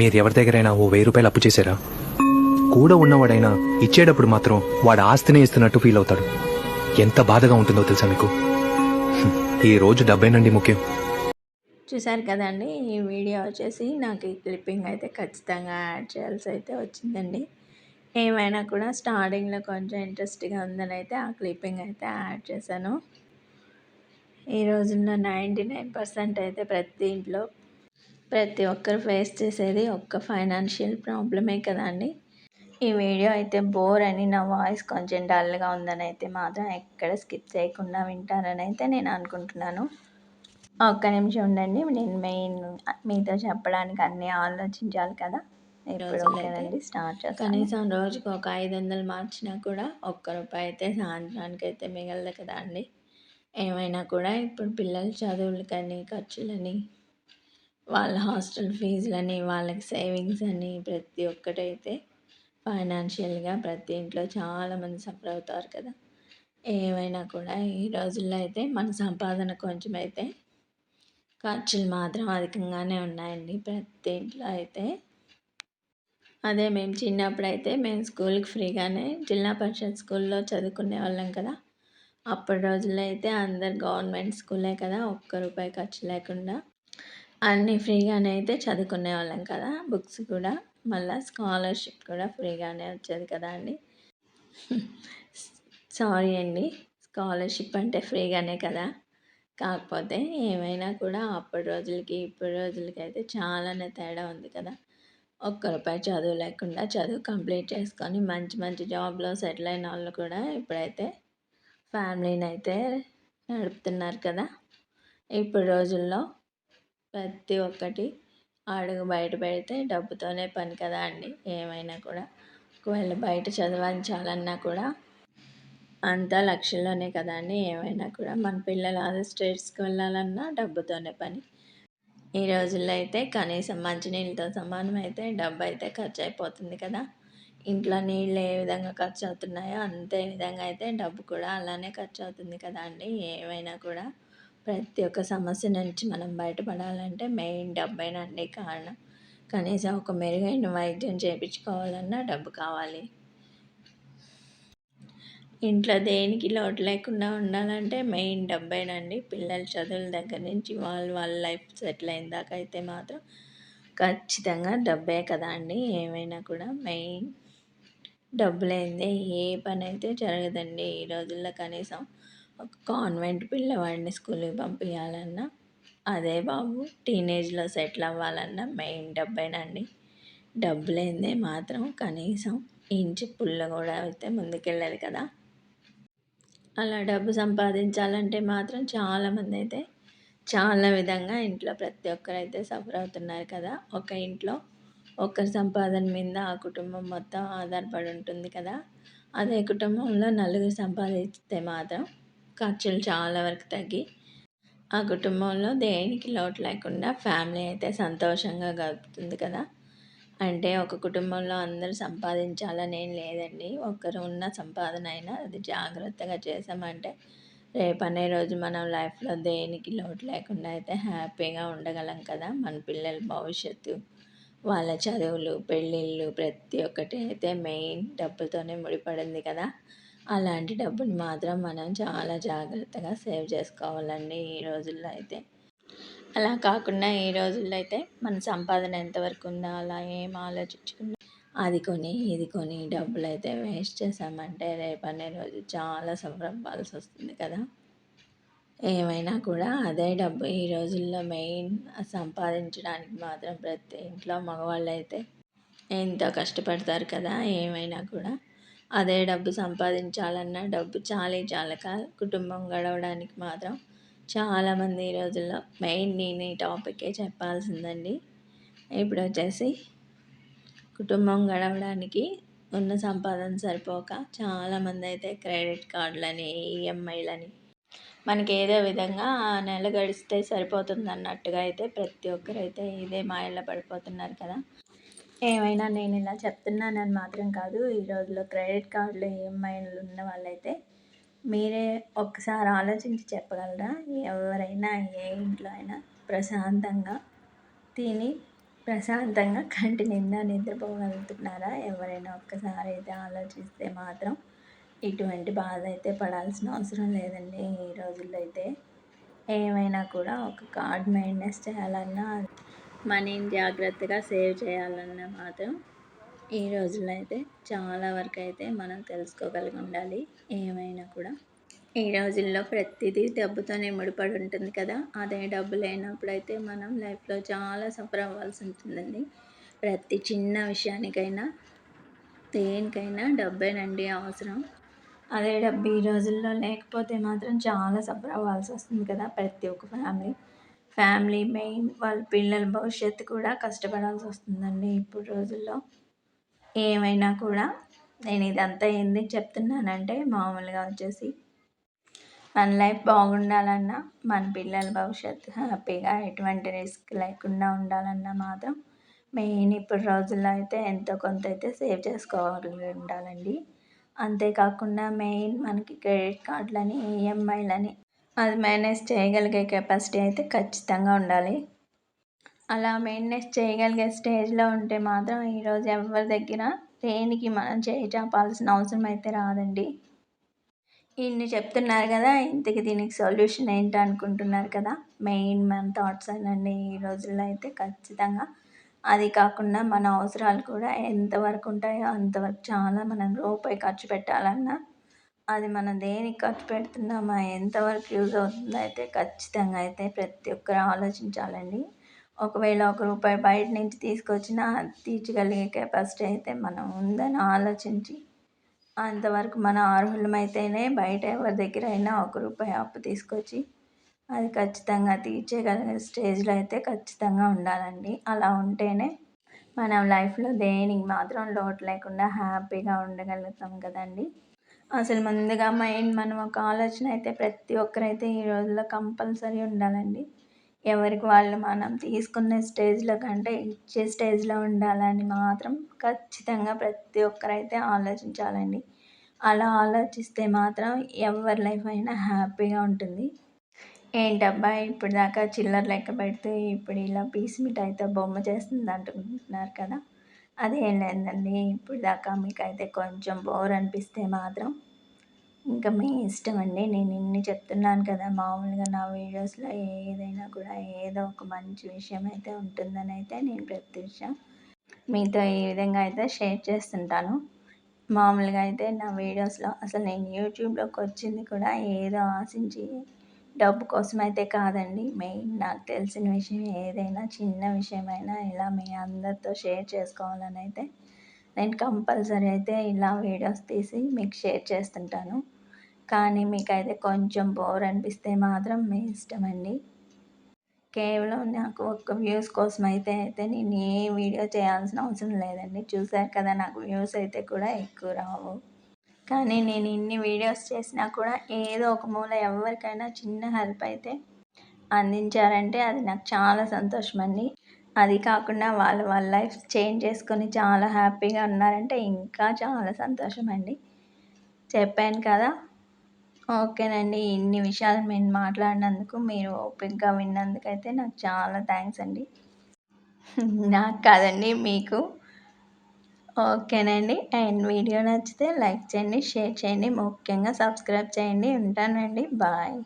మీరు ఎవరి దగ్గరైనా ఓ వెయ్యి రూపాయలు అప్పు చేశారా? కూడా ఉన్నవాడైనా ఇచ్చేటప్పుడు మాత్రం వాడు ఆస్తినే ఇస్తున్నట్టు ఫీల్ అవుతాడు. ఎంత బాధగా ఉంటుందో తెలుసా మీకు? ఈ రోజు డబ్బేనండి ముఖ్యం. చూసారు కదండి ఈ వీడియో వచ్చేసి నాకు ఈ క్లిప్పింగ్ అయితే ఖచ్చితంగా యాడ్ చేయాల్సి అయితే వచ్చిందండి. ఏమైనా కూడా స్టార్టింగ్లో కొంచెం ఇంట్రెస్ట్గా ఉందని అయితే ఆ క్లిప్పింగ్ అయితే యాడ్ చేశాను. ఈ రోజుల్లో నైంటీ నైన్ పర్సెంట్ అయితే ప్రతి ఇంట్లో ప్రతి ఒక్కరు ఫేస్ చేసేది ఒక్క ఫైనాన్షియల్ ప్రాబ్లమే కదండి. ఈ వీడియో అయితే బోర్ అని నా వాయిస్ కొంచెం డల్గా ఉందని అయితే మాత్రం ఎక్కడ స్కిప్ చేయకుండా వింటారని అయితే నేను అనుకుంటున్నాను. ఒక్క నిమిషం ఉండండి నేను మెయిన్ మీతో చెప్పడానికి అన్నీ ఆలోచించాలి కదా. ఇప్పుడు స్టార్ట్ కనీసం రోజుకి ఒక ఐదు వందలు మార్చినా కూడా ఒక్క రూపాయి అయితే సాయంత్రానికి అయితే మిగలదు కదా అండి. ఏమైనా కూడా ఇప్పుడు పిల్లల చదువులకని ఖర్చులని వాళ్ళ హాస్టల్ ఫీజులని వాళ్ళకి సేవింగ్స్ అని ప్రతి ఒక్కటైతే ఫైనాన్షియల్గా ప్రతి ఇంట్లో చాలామంది సఫర్ అవుతారు కదా. ఏమైనా కూడా ఈ రోజుల్లో అయితే మన సంపాదన కొంచెం అయితే ఖర్చులు మాత్రం అధికంగానే ఉన్నాయండి. ప్రతి ఇంట్లో అయితే అదే మేము చిన్నప్పుడు అయితే మేము స్కూల్కి ఫ్రీగానే జిల్లా పరిషత్ స్కూల్లో చదువుకునే వాళ్ళం కదా. అప్పటి రోజుల్లో అయితే అందరు గవర్నమెంట్ స్కూలే కదా ఒక్క రూపాయి ఖర్చు లేకుండా అన్నీ ఫ్రీగానే అయితే చదువుకునే వాళ్ళం కదా బుక్స్ కూడా. మళ్ళీ స్కాలర్షిప్ కూడా ఫ్రీగానే వచ్చేది కదా అండి. సారీ అండి స్కాలర్షిప్ అంటే ఫ్రీగానే కదా. కాకపోతే ఏమైనా కూడా అప్పటి రోజులకి ఇప్పటి రోజులకి అయితే చాలానే తేడా ఉంది కదా. ఒక్క రూపాయి చదువు లేకుండా చదువు కంప్లీట్ చేసుకొని మంచి మంచి జాబ్లో సెటిల్ అయిన వాళ్ళు కూడా ఇప్పుడైతే ఫ్యామిలీని అయితే నడుపుతున్నారు కదా. ఇప్పుడు రోజుల్లో ప్రతి ఒక్కటి అడుగు బయట పెడితే డబ్బుతోనే పని కదా అండి ఏమైనా కూడా. ఒకవేళ బయట చదివించాలన్నా కూడా అంతా లక్ష్యంలోనే కదా అండి ఏమైనా కూడా. మన పిల్లలు అదర్ స్టేట్స్కి వెళ్ళాలన్నా డబ్బుతోనే పని. ఈ రోజుల్లో అయితే కనీసం మంచినీళ్ళతో సమానం అయితే డబ్బు అయితే ఖర్చు అయిపోతుంది కదా. ఇంట్లో నీళ్ళు ఏ విధంగా ఖర్చు అవుతున్నాయో అంతే విధంగా అయితే డబ్బు కూడా అలానే ఖర్చు అవుతుంది కదా అండి ఏమైనా కూడా. ప్రతి ఒక్క సమస్య నుంచి మనం బయటపడాలంటే మెయిన్ డబ్బేనండి కారణం. కనీసం ఒక మెరుగైన వైద్యం చేయించుకోవాలన్నా డబ్బు కావాలి. ఇంట్లో దేనికి లోటు లేకుండా ఉండాలంటే మెయిన్ డబ్బేనండి. పిల్లల చదువుల దగ్గర నుంచి వాళ్ళు వాళ్ళ లైఫ్ సెటిల్ అయిన దాకా అయితే మాత్రం ఖచ్చితంగా డబ్బే కదా అండి. ఏమైనా కూడా మెయిన్ డబ్బులైందే ఏ పని అయితే జరగదండి ఈ రోజుల్లో కనీసం. కాన్వెంట్ పిల్లవాడిని స్కూల్కి పంపించాలన్నా అదే బాబు టీనేజ్లో సెటిల్ అవ్వాలన్నా మెయిన్ డబ్బేనండి. డబ్బు లేనిదే మాత్రం కనీసం ఇంచు పుల్ల కూడా అయితే ముందుకెళ్ళదు కదా. అలా డబ్బు సంపాదించాలంటే మాత్రం చాలామంది అయితే చాలా విధంగా ఇంట్లో ప్రతి ఒక్కరైతే సఫర్ అవుతున్నారు కదా. ఒక ఇంట్లో ఒకరి సంపాదన మీద ఆ కుటుంబం మొత్తం ఆధారపడి ఉంటుంది కదా. అదే కుటుంబంలో నలుగురు సంపాదిస్తే మాత్రం ఖర్చులు చాలా వరకు తగ్గి ఆ కుటుంబంలో దేనికి లోటు లేకుండా ఫ్యామిలీ అయితే సంతోషంగా గడుపుతుంది కదా. అంటే ఒక కుటుంబంలో అందరూ సంపాదించాలని ఏం లేదండి. ఒకరు ఉన్న సంపాదన అయినా అది జాగ్రత్తగా చేసామంటే రేపు అనే రోజు మనం లైఫ్లో దేనికి లోటు లేకుండా అయితే హ్యాపీగా ఉండగలం కదా. మన పిల్లల భవిష్యత్తు వాళ్ళ చదువులు పెళ్ళిళ్ళు ప్రతి ఒక్కటి అయితే మెయిన్ డబ్బుతోనే ముడిపడింది కదా. అలాంటి డబ్బుని మాత్రం మనం చాలా జాగ్రత్తగా సేవ్ చేసుకోవాలండి ఈ రోజుల్లో అయితే. అలా కాకుండా ఈ రోజుల్లో అయితే మన సంపాదన ఎంతవరకు ఉందా అలా ఏం ఆలోచించకుండా అది కొని ఇది కొని డబ్బులు అయితే వేస్ట్ చేసామంటే రేపనే రోజు చాలా సంబరపాల్సి వస్తుంది కదా. ఏమైనా కూడా అదే డబ్బు ఈ రోజుల్లో మెయిన్ సంపాదించడానికి మాత్రం ప్రతి ఇంట్లో మగవాళ్ళు అయితే ఎంతో కష్టపడతారు కదా. ఏమైనా కూడా అదే డబ్బు సంపాదించాలన్నా డబ్బు చాలీ చాలక కుటుంబం గడవడానికి మాత్రం చాలామంది ఈ రోజుల్లో మెయిన్ నేను ఈ టాపికే చెప్పాల్సిందండి. ఇప్పుడు వచ్చేసి కుటుంబం గడవడానికి ఉన్న సంపాదన సరిపోక చాలామంది అయితే క్రెడిట్ కార్డులని ఈఎంఐలని మనకి ఏదో విధంగా ఆ నెల గడిస్తే సరిపోతుంది అన్నట్టుగా అయితే ప్రతి ఒక్కరైతే ఇదే మాయల్లో పడిపోతున్నారు కదా. ఏమైనా నేను ఇలా చెప్తున్నానని మాత్రం కాదు. ఈ రోజుల్లో క్రెడిట్ కార్డులు ఈఎంఐలు ఉన్న వాళ్ళైతే మీరే ఒక్కసారి ఆలోచించి చెప్పగలరా? ఎవరైనా ఏ ఇంట్లో అయినా ప్రశాంతంగా తిని ప్రశాంతంగా కంటి నిండా నిద్రపోగలుగుతున్నారా? ఎవరైనా ఒక్కసారి అయితే ఆలోచిస్తే మాత్రం ఇటువంటి బాధ అయితే పడాల్సిన అవసరం లేదండి. ఈ రోజుల్లో అయితే ఏమైనా కూడా ఒక కార్డ్ మెయింటెనెన్స్ చేయాలన్నా మనీని జాగ్రత్తగా సేవ్ చేయాలన్నా మాత్రం ఈ రోజుల్లో అయితే చాలా వరకు అయితే మనం తెలుసుకోగలిగి ఉండాలి ఏమైనా కూడా. ఈ రోజుల్లో ప్రతిదీ డబ్బుతోనే ముడిపడి ఉంటుంది కదా. అదే డబ్బు లేనప్పుడు అయితే మనం లైఫ్లో చాలా సఫర్ అవ్వాల్సి ఉంటుందండి ప్రతి చిన్న విషయానికైనా దేనికైనా డబ్బేనండి అవసరం. అదే డబ్బు ఈ రోజుల్లో లేకపోతే మాత్రం చాలా సఫర్ అవ్వాల్సి వస్తుంది కదా ప్రతి ఒక్క ఫ్యామిలీ ఫ్యామిలీ మెయిన్ వాళ్ళ పిల్లల భవిష్యత్తు కూడా కష్టపడాల్సి వస్తుందండి ఇప్పుడు రోజుల్లో. ఏమైనా కూడా నేను ఇదంతా ఎందుకు చెప్తున్నానంటే మామూలుగా వచ్చేసి మన లైఫ్ బాగుండాలన్నా మన పిల్లల భవిష్యత్తు హ్యాపీగా ఎటువంటి రిస్క్ లేకుండా ఉండాలన్నా మాత్రం మెయిన్ ఇప్పుడు రోజుల్లో అయితే ఎంతో కొంత అయితే సేవ్ చేసుకోవాలి ఉండాలండి. అంతేకాకుండా మెయిన్ మనకి క్రెడిట్ కార్డులని ఈఎంఐలని అది మేనేజ్ చేయగలిగే కెపాసిటీ అయితే ఖచ్చితంగా ఉండాలి. అలా మెయింటెనెన్స్ చేయగలిగే స్టేజ్లో ఉంటే మాత్రం ఈరోజు ఎవరి దగ్గర దేనికి మనం చేయి చాపాల్సిన అవసరం అయితే రాదండి. ఇన్ని చెప్తున్నారు కదా ఇంతకి దీనికి సొల్యూషన్ ఏంటి అనుకుంటున్నారు కదా? మెయిన్ మన థాట్స్ అనండి ఈ రోజుల్లో అయితే ఖచ్చితంగా. అది కాకుండా మన అవసరాలు కూడా ఎంతవరకు ఉంటాయో అంతవరకు చాలా మనం రూపాయి ఖర్చు పెట్టాలన్నా అది మనం దేనికి ఖర్చు పెడుతున్నామా ఎంతవరకు యూజ్ అవుతుందో అయితే ఖచ్చితంగా అయితే ప్రతి ఒక్కరు ఆలోచించాలండి. ఒకవేళ ఒక రూపాయి బయట నుంచి తీసుకొచ్చినా తీర్చగలిగే కెపాసిటీ అయితే మనం ఉందని ఆలోచించి అంతవరకు మన అర్హులమైతేనే బయట ఎవరి దగ్గర అయినా ఒక రూపాయి అప్పు తీసుకొచ్చి అది ఖచ్చితంగా తీర్చేయగలిగే స్టేజ్లో అయితే ఖచ్చితంగా ఉండాలండి. అలా ఉంటేనే మనం లైఫ్లో దేనికి మాత్రం లోటు లేకుండా హ్యాపీగా ఉండగలుగుతాం కదండి. అసలు ముందుగా మైండ్ మనం ఒక ఆలోచన అయితే ప్రతి ఒక్కరైతే ఈ రోజుల్లో కంపల్సరీ ఉండాలండి. ఎవరికి వాళ్ళు మనం తీసుకునే స్టేజ్లో కంటే ఇచ్చే స్టేజ్లో ఉండాలని మాత్రం ఖచ్చితంగా ప్రతి ఒక్కరైతే ఆలోచించాలండి. అలా ఆలోచిస్తే మాత్రం ఎవరి లైఫ్ అయినా హ్యాపీగా ఉంటుంది. ఏంటబ్బా ఇప్పుడు దాకా చిల్లర లెక్క పెడితే ఇప్పుడు ఇలా పీస్ మిఠాయితో బొమ్మ చేస్తుంది అంటున్నారు కదా. అదేం లేదండి. ఇప్పుడు దాకా మీకు అయితే కొంచెం బోర్ అనిపిస్తే మాత్రం ఇంకా మీ ఇష్టం అండి. నేను ఇన్ని చెప్తున్నాను కదా మామూలుగా నా వీడియోస్లో ఏదైనా కూడా ఏదో ఒక మంచి విషయం అయితే ఉంటుందని అయితే నేను ప్రత్యక్ష మీతో ఈ విధంగా అయితే షేర్ చేస్తుంటాను. మామూలుగా అయితే నా వీడియోస్లో అసలు నేను యూట్యూబ్లోకి వచ్చింది కూడా ఏదో ఆశించి డబ్బు కోసం అయితే కాదండి. మెయిన్ నాకు తెలిసిన విషయం ఏదైనా చిన్న విషయమైనా ఇలా మీ అందరితో షేర్ చేసుకోవాలని అయితే నేను కంపల్సరీ అయితే ఇలా వీడియోస్ తీసి మీకు షేర్ చేస్తుంటాను. కానీ మీకైతే కొంచెం బోర్ అనిపిస్తే మాత్రం మీ ఇష్టం అండి కేవలం నాకు ఒక్క వ్యూస్ కోసం అయితే అయితే నేను ఏ వీడియో చేయాల్సిన అవసరం లేదండి. చూసారు కదా నాకు వ్యూస్ అయితే కూడా ఎక్కువ రావు. కానీ నేను ఇన్ని వీడియోస్ చేసినా కూడా ఏదో ఒక మూల ఎవరికైనా చిన్న హెల్ప్ అయితే అందించారంటే అది నాకు చాలా సంతోషం అండి అది కాకుండా వాళ్ళ వాళ్ళ లైఫ్ చేంజ్ చేసుకొని చాలా హ్యాపీగా ఉన్నారంటే ఇంకా చాలా సంతోషం అండి చెప్పాను కదా? ఓకేనండి. ఇన్ని విషయాలు నేను మాట్లాడినందుకు మీరు ఓపికగా విన్నందుకైతే నాకు చాలా థ్యాంక్స్ అండి. నాకు కాదండి మీకు. ఓకేనండి. అండ్ వీడియో నచ్చితే లైక్ చేయండి షేర్ చేయండి. ముఖ్యంగా సబ్స్క్రైబ్ చేయండి. ఉంటానండి. బాయ్.